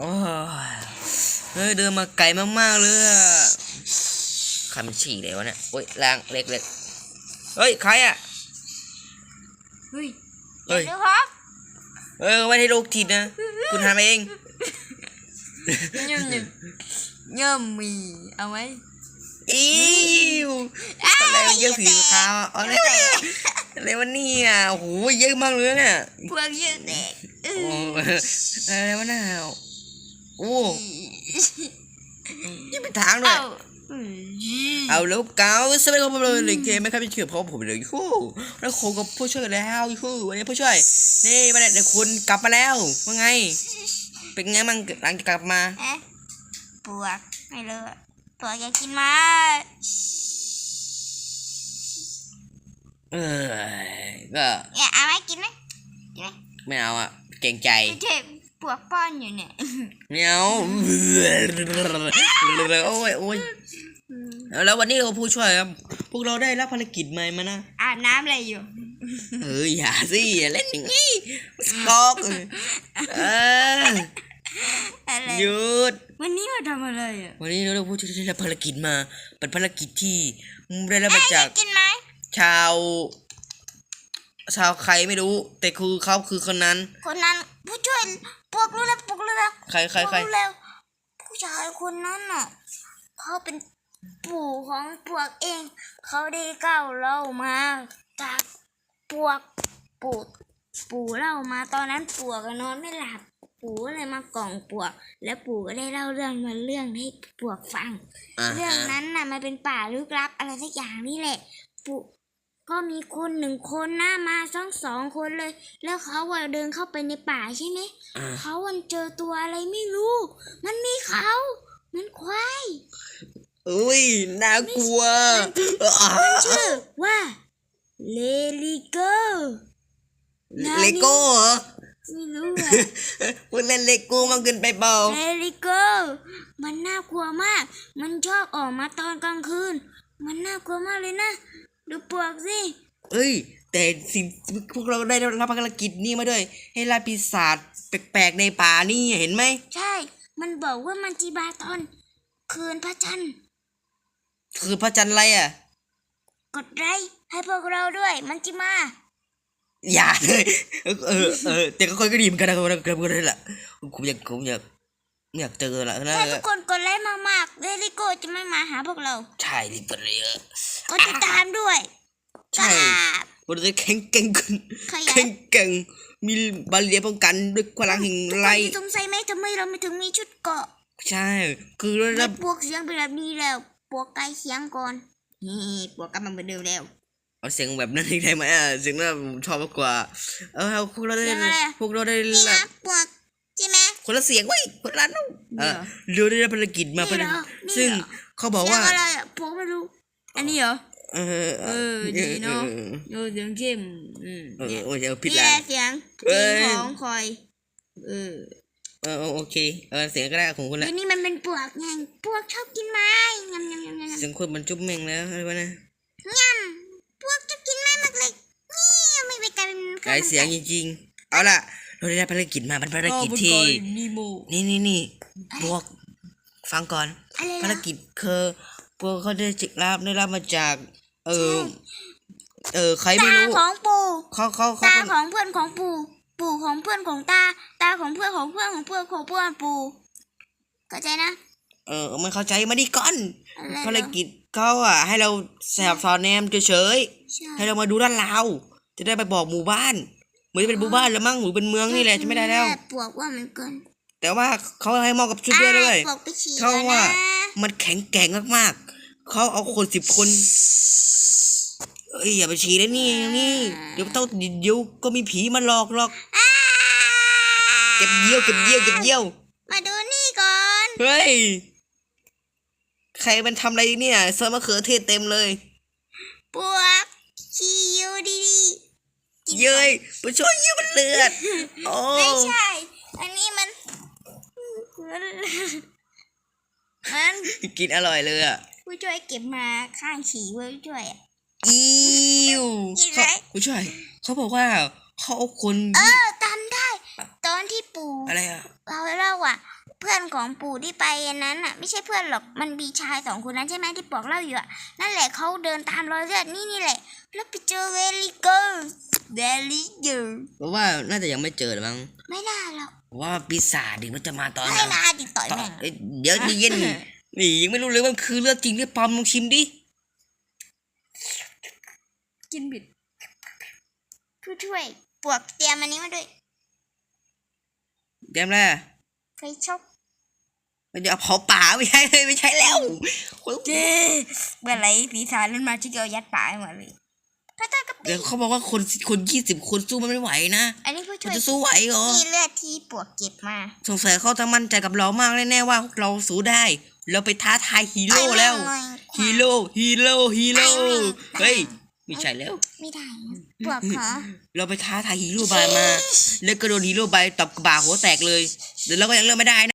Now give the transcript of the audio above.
โอ้ยเฮ้ยเดินมาไกลมากๆเลยอะใครมันฉี่เลยวะเนี่ยโอ้ยแรงเล็กเล็กเฮ้ยใครอะเฮ้ยเฮ้ยดี๋วครับเออไม่ได้โรคจิตนะ คุณทำเองเยิ่มเยิ่มเยิ่มมีเอาไหมอิวอะไรวะเยอะสีขาวอะไรวะอะไรวะเนี่ยโอ้โหเยอะมากเลยเนี่ยพวกเยอะเด็กเอโอ้ออะไรวะน่า โอ้ยังเป็นทางด้วยเอาอืมเอาแล้วเกาสวัสดีครับผมเลยเกมไหมครับพี่เชื่อเพราะผมเลยยูแล้วโคกับผู้ช่วยกันแล้วยูวันนี้ผู้ช่วย นี่มาเด็กคุณกลับมาแล้ว ว่าไง เป็นไงมั่งหลังจากกลับมาเอ๊ะปวกไม่เลยปวกอยากกินมาเออก็อยากเอาไหมกินไหมกินไหมไม่เอาอะเกรงใจเจ็บ ปวกป้อนอยู่เนี่ยไม่เอาโอ้ยโอ้ยแล้ววันนี้เราผู้ช่วยครับ พวกเราได้รับภารกิจใหม่มานะ อาบน้ำอะไรอยู่เฮ้ยอย่าสิอย่าเล่นอย่างนี้สกอกเอออะไรหยุด วันนี้มาทำอะไรอะ วันนี้เราผู้ช่วยได้รับภารกิจมา เป็นภารกิจที่ได้รับมาจากกินไหมชาว ชาวใครไม่รู้ แต่คือเขาคือคนนั้น คนนั้นผู้ช่วยปวกรู้แล้วปวกรู้แล้วใครใครใครรู้แล้วผู้ชายคนนั้นน่ะเขาเป็นปู่ของปวกเอง เขาได้เก้าวเล่ามาจากปวกปู่ปู่เล่ามาตอนนั้นปวกอะนอนไม่หลับ ปู่ก็เลยมากล่อมปวก แล้วปู่ก็ได้เล่าเรื่องมาเรื่องให้ปวกฟัง อ่าเรื่องฮะนั้นน่ะมันเป็นป่าลึกลับอะไรสักอย่างนี่แหละ ปู่ ก็มีคนหนึ่งคนหน้ามาสองสองคนเลย แล้วเขาอะเดินเข้าไปในป่าใช่ไหมอ่าเขาวันเจอตัวอะไรไม่รู้ มันมีเขา มันควายอุ้ยน่ากลัวอ่าชื่อว่าเลลิเกอร์เลโก้เหรอไม่รู้อะพูดเล่นเลโก้มากเกินไปเปล่าเลลิเกอร์มันน่ากลัวมาก มันชอบออกมาตอนกลางคืน มันน่ากลัวมากเลยนะ ดูปวกสิ เอ้ย แต่สิ่งพวกเราได้รับภารกิจนี่มาด้วย ให้ล่าปีศาจแปลกๆในป่านี่เห็นไหม ใช่ มันบอกว่ามันจีบาตอนคืนพระจันทร์คือพระจันทร์อะไรอะ กดไลค์ให้พวกเราด้วย มันจิมา อย่าเลย เออเออเออแต่ก็คนก็ดีเหมือนกันนะคนก็คนก็ได้แหละผมอยากผมอยากอยากเจอละนะถ้าทุกคนกดไลค์มากๆเลลิโกจะไม่มาหาพวกเรา ใช่รีบไปเลยอะ กดติดตามด้วยใช่ครับผมจะแข็งแกร่งขึ้นขยัแข็นงแกร่งมีบาเรียป้องกันด้วยพลังแห่งทุกไรคนจะสงสัยไหมทำไมเราไม่ถึงมีชุดเกราะใช่ คือเราแล้ได้วปวกเสียงเป็นแบบนี้แล้วปวกไกลเสียงก่อนนี่ปวกกลับมาเหมือนเดิมแล้วเอาเสียงแบบนั้นอีกได้ไหมอะเสียงนั้นผมชอบมากกว่า เออพวกเราได้เสียงอะไรอะพวกเราได้นี่รับนะปวกใช่ไหม คนละเสียงเว้ยคนละน้องเออเดี๋ยวเราได้รับภารกิจมานี่เหรอเป็นซึ่งนี่เหรอเขาบอกเสียว่างอะไรอะปวกไม่รู้ อันนี้เหรอ เออเออดีเนอะออเออเสียงเข้มอืมเออเนี่ยโอ้ยเอาผิดนี่แล้แหวละเสียงเอ้จริงยของคอย เออเออโอเคเออเสียงก็ได้ของคุณแหละ เดี๋ยวนี้มันเป็นปวกไงปวกชอบกินไม้ยำยำยำยำเสียงคุณมันจุ๊บเม่งแล้วอะไรวะนะยำพวกจะกินแม่มากเลยนี่ไม่ไปกันไกลเสียงจริงๆ เอาล่ะ เราได้รับภารกิจมาเป็นภารกิจที่ นีโมนี่นี่นี่พวก ฟังก่อน อะไรภารนะกิจคือ พวกเขาได้จิกรับได้รับมาจาก เออ เออใครไม่ตารู้ของปู่เขาเขาเขาตาเป็นของเพื่อนของปู่ปู่ของเพื่อนของตา ตาของเพื่อนของเพื่อนของเพื่อนของเพื่อนปู่เข้าใจนะ เออไม่เข้าใจมาดิก่อนอะไรภารเหรอกิจเขาอะ ให้เราแสบสอนแนมเฉยใช่ๆให้เรามาดูด้านเราวจะได้ไปบอกหมู่บ้านเหมือนจะเป็นหมู่บ้านแล้วมั้งหรือเป็นเมืองนี่แหละจะไม่ได้แล้วปวกว่ามันเกินแต่ว่าเขาให้มอบกับชุดด้วยด้วยปวกไปฉี่เขาแล้วว่านะมันแข็งแกร่งมากๆ เขาเอาคนสิบคนเอ้ยอย่าไปฉีนะนี่นี่เดี๋ยวต้องเดี๋ยวก็มีผีมาหลอกหรอกอ้าเก็บเยี่ยวเก็บเยี่ยวเก็บเยี่ยว มาดูนี่ก่อนเฮ้ยใครมันทำอะไรเนี่ยเซอร์มะเขือเทศเต็มเลยปวกฉี่อยู่ดีๆกินก่อนเย้ยผู้ช่วยเยี่ยวมันเลือดโอ้ไม่ใช่ อันนี้มัน มัน กินอร่อยเลยอะ ผู้ช่วยเก็บมาข้างฉี่ไว้ผู้ช่วยอะอิวกินไหมเขาผู้ช่วย เขาบอกว่าเขาเอาคน เออจำได้ ตอนที่ปู่อะไรอะเราเล่าอะ เพื่อนของปู่ที่ไปอันนั้นอะ ไม่ใช่เพื่อนหรอกมันมีชายสองคนนั้นใช่ไหมที่ปอกเล่าอยู่อะนั่นแหละเขาเดินตามรอยเลือดนี่นี่แหละ แล้วไปเจอเวลิเกอร์เวลิเกอร์เพราะว่าน่าจะยังไม่เจอหรือมั้งไม่น่าหรอกเพราะว่าปีศาจดิมันจะมาตอนไม่นั้นน่าติดต่อยตอนแม่งเอ้ยเดี๋ยวเย็นๆ นี่ยังไม่รู้เลยว่ามันคือเลือดจริงหรือปลอมลองชิมดิ กินบิดผู้ช่วยปวกเตรียมอันนี้มาด้วยเตรียมแล้วไฟชอบเดี๋ยวเอาเผาป่าไม่ใช่เลยไม่ใช่แล้วคนเจ้เมื่อไหรปีศาจนั้นมาที่เกียวยัดปากให้หมดเลยพระเจ้าก็เดี๋ยวเขาบอกว่าคนคนยี่สิบคนสู้มันไม่ไหวนะ อันนี้ผู้มัช่นวยจะสู้ไหวเหรอที่เลือดที่ปวกเก็บมา สงสัยเขาจะมั่นใจกับเรามากแน่ๆว่าเราสู้ได้เราไปท้าทายฮีโร่แล้วต่อยแม่งหน่อยฮีโร่ฮีโร่ฮีโร่ต่อยแม่งเฮ้ยไม่ใช่แล้ว ไม่ได้นะปวกเหรอเราไปท้าทายฮีโร่บายมา แล้วก็โดนฮีโร่บายตบกระบาหัวแตกเลยเดี๋ยวเราก็ยังเลิกไม่ได้นะ